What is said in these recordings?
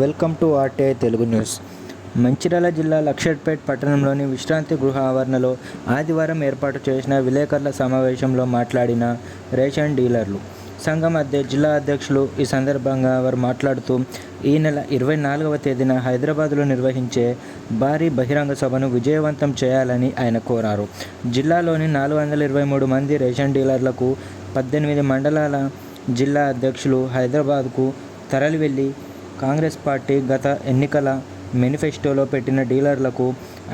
Welcome to RTI Telugu news. Mancherial జిల్లా లక్షట్పేట్ పట్టణంలోని విశ్రాంతి గృహ ఆవరణలో ఆదివారం ఏర్పాటు చేసిన విలేకరుల సమావేశంలో మాట్లాడిన రేషన్ డీలర్లు. సంఘం అధ్య జిల్లా అధ్యక్షులు ఈ సందర్భంగా వారు మాట్లాడుతూ ఈ నెల ఇరవై నాలుగవ తేదీన హైదరాబాద్లో నిర్వహించే భారీ బహిరంగ సభను విజయవంతం చేయాలని ఆయన కోరారు. జిల్లాలోని నాలుగు వందల ఇరవై మూడు మంది రేషన్ డీలర్లకు పద్దెనిమిది మండలాల జిల్లా అధ్యక్షులు హైదరాబాద్కు తరలి వెళ్ళి కాంగ్రెస్ పార్టీ గత ఎన్నికల మేనిఫెస్టోలో పెట్టిన డీలర్లకు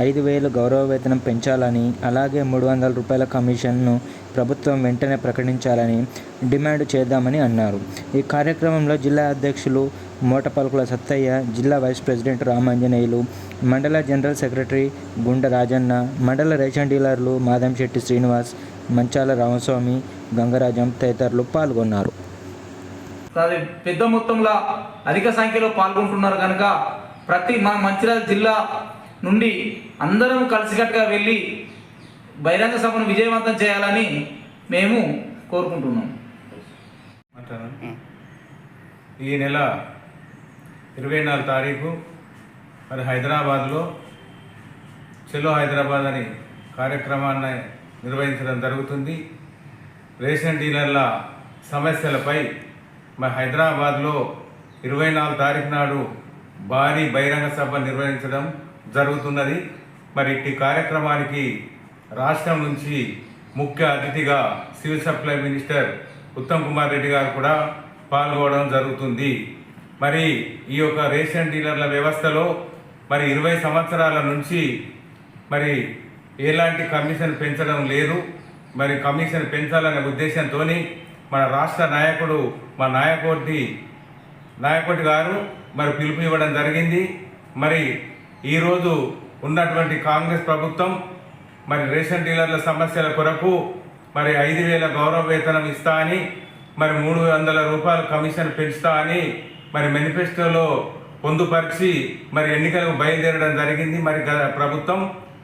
ఐదు వేలు గౌరవ వేతనం పెంచాలని అలాగే మూడు వందల రూపాయల కమిషన్ను ప్రభుత్వం వెంటనే ప్రకటించాలని డిమాండ్ చేద్దామని అన్నారు. ఈ కార్యక్రమంలో జిల్లా అధ్యక్షులు మోటపలుకుల సత్తయ్య జిల్లా వైస్ ప్రెసిడెంట్ రామాంజనేయులు మండల జనరల్ సెక్రటరీ గుండ రాజన్న మండల రేషన్ డీలర్లు మాదంశెట్టి శ్రీనివాస్ మంచాల రామస్వామి గంగరాజం తదితరులు పాల్గొన్నారు. అది పెద్ద మొత్తంలో అధిక సంఖ్యలో పాల్గొంటున్నారు కనుక ప్రతి మన మంచిర్యాల జిల్లా నుండి అందరం కలిసికట్టుగా వెళ్ళి బహిరంగ సభను విజయవంతం చేయాలని మేము కోరుకుంటున్నాం. ఈ నెల ఇరవై నాలుగు తారీఖు మరి హైదరాబాద్లో చెలో హైదరాబాద్ అని కార్యక్రమాన్ని నిర్వహించడం జరుగుతుంది. రేషన్ డీలర్ల సమస్యలపై మరి హైదరాబాద్లో ఇరవై నాలుగు తారీఖు నాడు భారీ బహిరంగ సభ నిర్వహించడం జరుగుతున్నది. మరి ఇట్టి కార్యక్రమానికి రాష్ట్రం నుంచి ముఖ్య అతిథిగా civil supply minister Uttam Kumar Reddy garu కూడా పాల్గొనడం జరుగుతుంది. మరి ఈ యొక్క రేషన్ డీలర్ల వ్యవస్థలో మరి ఇరవై సంవత్సరాల నుంచి మరి ఎలాంటి కమిషన్ పెంచడం లేదు. మరి కమిషన్ పెంచాలనే ఉద్దేశంతో మన రాష్ట్ర నాయకుడు మా నాయకోటి నాయకుడి గారు మరి పిలుపు ఇవ్వడం జరిగింది. మరి ఈరోజు ఉన్నటువంటి కాంగ్రెస్ ప్రభుత్వం మరి రేషన్ డీలర్ల సమస్యల కొరకు మరి ఐదు వేల గౌరవ వేతనం ఇస్తా అని మరి మూడు వందల రూపాయల కమిషన్ పెంచుతా అని మరి మేనిఫెస్టోలో పొందుపరిచి మరి ఎన్నికలకు బయలుదేరడం జరిగింది. మరి ప్రభుత్వం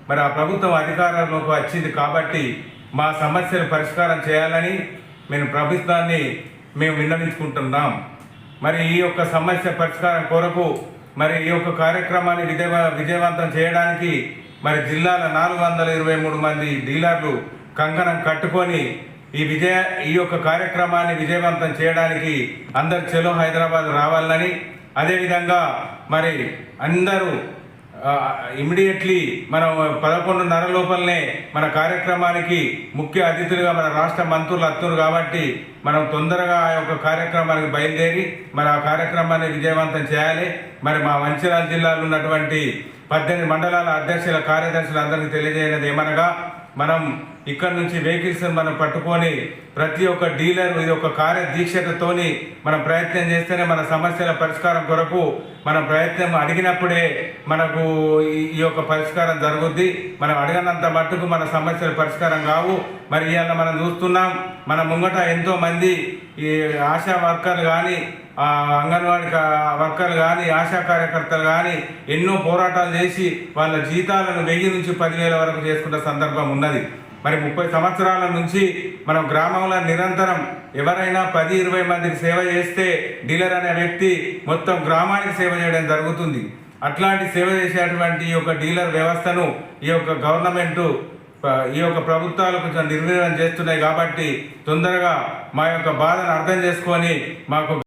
మరి ఆ ప్రభుత్వం అధికారంలోకి వచ్చింది కాబట్టి మా సమస్యలు పరిష్కారం చేయాలని మేము ప్రభుత్వాన్ని మేము విన్నవించుకుంటున్నాం. మరి ఈ యొక్క సమస్య పరిష్కారం కొరకు మరి ఈ యొక్క కార్యక్రమాన్ని విజయ విజయవంతం చేయడానికి మరి జిల్లాల నాలుగు వందల ఇరవై మూడు మంది డీలర్లు కంకణం కట్టుకొని ఈ విజయ ఈ యొక్క కార్యక్రమాన్ని విజయవంతం చేయడానికి అందరు చెలో హైదరాబాద్ రావాలని అదేవిధంగా మరి అందరూ ఇమీడియట్లీ మనం పదకొండున్నర లోపలనే మన కార్యక్రమానికి ముఖ్య అతిథులుగా మన రాష్ట్ర మంత్రులు అత్తురు కాబట్టి మనం తొందరగా ఆ యొక్క కార్యక్రమానికి బయలుదేరి మరి ఆ కార్యక్రమాన్ని విజయవంతం చేయాలి. మరి మా మంచిర్యాల జిల్లాలో ఉన్నటువంటి పద్దెనిమిది మండలాల అధ్యక్షుల కార్యదర్శులు అందరికీ తెలియజేయనది ఏమనగా మనం ఇక్కడ నుంచి వెహికల్స్ మనం పట్టుకొని ప్రతి ఒక్క డీలర్ ఇది ఒక కార్యదీక్షతతోని మనం ప్రయత్నం చేస్తేనే మన సమస్యల పరిష్కారం కొరకు మన ప్రయత్నం అడిగినప్పుడే మనకు ఈ- యొక్క పరిష్కారం జరుగుద్ది. మనం అడిగినంత మట్టుకు మన సమస్యల పరిష్కారం కావు. మరి ఇవాళ మనం చూస్తున్నాం మన ముంగట ఎంతోమంది ఈ ఆశా వర్కర్లు కానీ అంగన్వాడీ వర్కర్లు కానీ ఆశా కార్యకర్తలు కానీ ఎన్నో పోరాటాలు చేసి వాళ్ళ జీతాలను వెయ్యి నుంచి పదివేల వరకు చేసుకున్న సందర్భం ఉన్నది. మరి ముప్పై సంవత్సరాల నుంచి మనం గ్రామంలో నిరంతరం ఎవరైనా పది ఇరవై మందికి సేవ చేస్తే డీలర్ అనే వ్యక్తి మొత్తం గ్రామానికి సేవ చేయడం జరుగుతుంది. అట్లాంటి సేవ చేసేటువంటి ఈ యొక్క డీలర్ వ్యవస్థను ఈ యొక్క గవర్నమెంటు ఈ యొక్క ప్రభుత్వాలు కొంచెం నిర్వీర్యం చేస్తున్నాయి కాబట్టి తొందరగా మా యొక్క బాధను అర్థం చేసుకొని మాకు